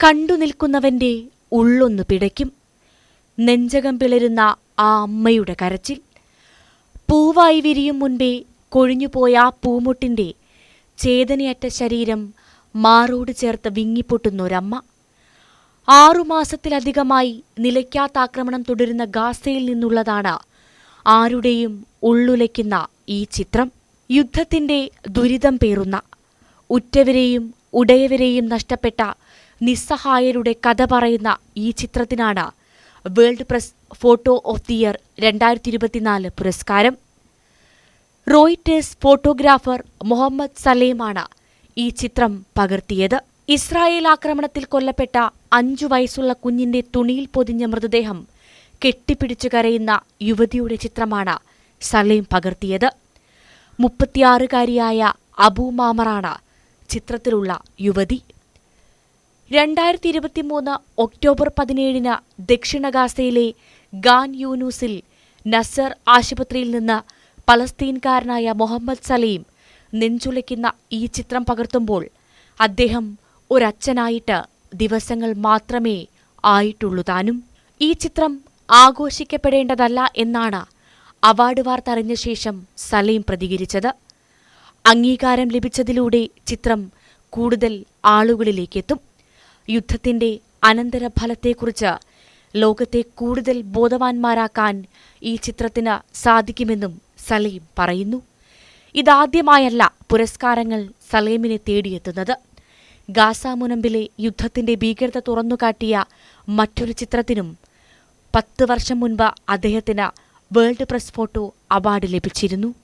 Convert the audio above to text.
കണ്ടു നിൽക്കുന്നവന്റെ ഉള്ളൊന്നു പിടയ്ക്കും. നെഞ്ചകം പിളരുന്ന ആ അമ്മയുടെ കരച്ചിൽ. പൂവായി വിരിയും മുൻപേ കൊഴിഞ്ഞുപോയ ആ പൂമുട്ടിന്റെ ചേതനയറ്റ ശരീരം മാറോട് ചേർത്ത് വിങ്ങിപ്പൊട്ടുന്നൊരമ്മ ആറുമാസത്തിലധികമായി നിലയ്ക്കാത്ത ആക്രമണം തുടരുന്ന ഗാസയിൽ നിന്നുള്ളതാണ് ആരുടെയും ഉള്ളുലയ്ക്കുന്ന ഈ ചിത്രം. യുദ്ധത്തിന്റെ ദുരിതം പേറുന്ന ഉറ്റവരെയും ഉടയവരെയും നഷ്ടപ്പെട്ട നിസ്സഹായരുടെ കഥ പറയുന്ന ഈ ചിത്രത്തിനാണ് world press photo of the year രണ്ടായിരത്തി ഇരുപത്തിനാല് പുരസ്കാരം. റോയിറ്റേഴ്സ് ഫോട്ടോഗ്രാഫർ മുഹമ്മദ് സലീമാണ് ഈ ചിത്രം പകർത്തിയത്. ഇസ്രായേൽ ആക്രമണത്തിൽ കൊല്ലപ്പെട്ട അഞ്ചു വയസ്സുള്ള കുഞ്ഞിന്റെ തുണിയിൽ പൊതിഞ്ഞ മൃതദേഹം കെട്ടിപ്പിടിച്ചു കരയുന്ന യുവതിയുടെ ചിത്രമാണ് സലീം പകർത്തിയത്. മുപ്പത്തിയാറുകാരിയായ അബു മാമറാണ് ചിത്രത്തിലുള്ള യുവതി. രണ്ടായിരത്തി ഇരുപത്തിമൂന്ന് ഒക്ടോബർ പതിനേഴിന് ദക്ഷിണ ഗാസയിലെ ഗാൻ യൂനൂസിൽ നസർ ആശുപത്രിയിൽ നിന്ന് പലസ്തീൻകാരനായ മുഹമ്മദ് സലീം നെഞ്ചുലയ്ക്കുന്ന ഈ ചിത്രം പകർത്തുമ്പോൾ അദ്ദേഹം ഒരച്ഛനായിട്ട് ദിവസങ്ങൾ മാത്രമേ ആയിട്ടുള്ളൂ താനും. ഈ ചിത്രം ആഘോഷിക്കപ്പെടേണ്ടതല്ല എന്നാണ് അവാർഡ് വാർത്ത അറിഞ്ഞ ശേഷം സലീം പ്രതികരിച്ചത്. അംഗീകാരം ലഭിച്ചതിലൂടെ ചിത്രം കൂടുതൽ ആളുകളിലേക്കെത്തും. യുദ്ധത്തിന്റെ അനന്തരഫലത്തെക്കുറിച്ച് ലോകത്തെ കൂടുതൽ ബോധവാന്മാരാക്കാൻ ഈ ചിത്രത്തിന് സാധിക്കുമെന്നും സലീം പറയുന്നു. ഇതാദ്യമായല്ല പുരസ്കാരങ്ങൾ സലീമിനെ തേടിയെത്തുന്നത്. ഗാസ മുനമ്പിലെ യുദ്ധത്തിന്റെ ഭീകരത തുറന്നുകാട്ടിയ മറ്റൊരു ചിത്രത്തിനും പത്ത് വർഷം മുൻപ് അദ്ദേഹത്തിന് വേൾഡ് പ്രസ് ഫോട്ടോ അവാർഡ് ലഭിച്ചിരുന്നു.